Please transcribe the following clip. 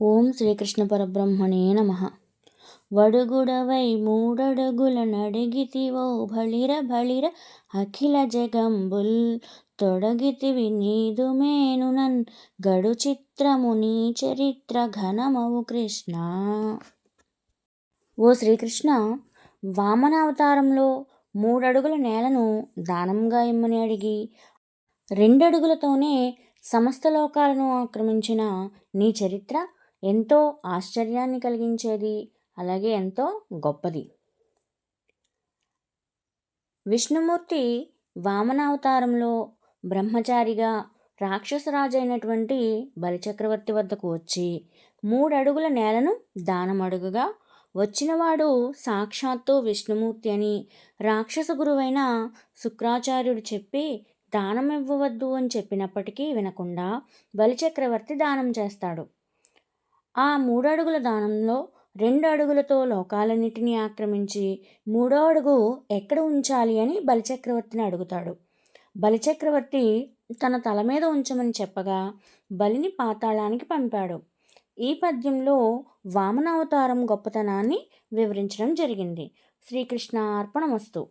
ఓం శ్రీకృష్ణ పరబ్రహ్మణే నమ. వడుగుడవై మూడడుగుల నడిగితివో బలిర బలిర అఖిల జగంబుల్ తొడగితివి నీదు మేనునన్ గడు చిత్రము నీ చరిత్ర ఘనమవు కృష్ణ. ఓ శ్రీకృష్ణ వామనావతారంలో మూడడుగుల నేలను దానంగా ఇమ్మని అడిగి రెండడుగులతోనే సమస్త లోకాలను ఆక్రమించిన నీ చరిత్ర ఎంతో ఆశ్చర్యాన్ని కలిగించేది అలాగే ఎంతో గొప్పది. విష్ణుమూర్తి వామనావతారంలో బ్రహ్మచారిగా రాక్షసరాజు అయినటువంటి బలిచక్రవర్తి వద్దకు వచ్చి మూడడుగుల నేలను దానమడుగుగా వచ్చినవాడు సాక్షాత్తు విష్ణుమూర్తి అని రాక్షస గురువైన శుక్రాచార్యుడు చెప్పి దానం ఇవ్వవద్దు అని చెప్పినప్పటికీ వినకుండా బలిచక్రవర్తి దానం చేస్తాడు. ఆ మూడు అడుగుల దానంలో రెండు అడుగులతో లోకాలన్నిటినీ ఆక్రమించి మూడో అడుగు ఎక్కడ ఉంచాలి అని బలిచక్రవర్తిని అడుగుతాడు. బలిచక్రవర్తి తన తల మీద ఉంచమని చెప్పగా బలిని పాతాళానికి పంపాడు. ఈ పద్యంలో వామనావతారం గొప్పతనాన్ని వివరించడం జరిగింది. శ్రీకృష్ణ అర్పణమస్తు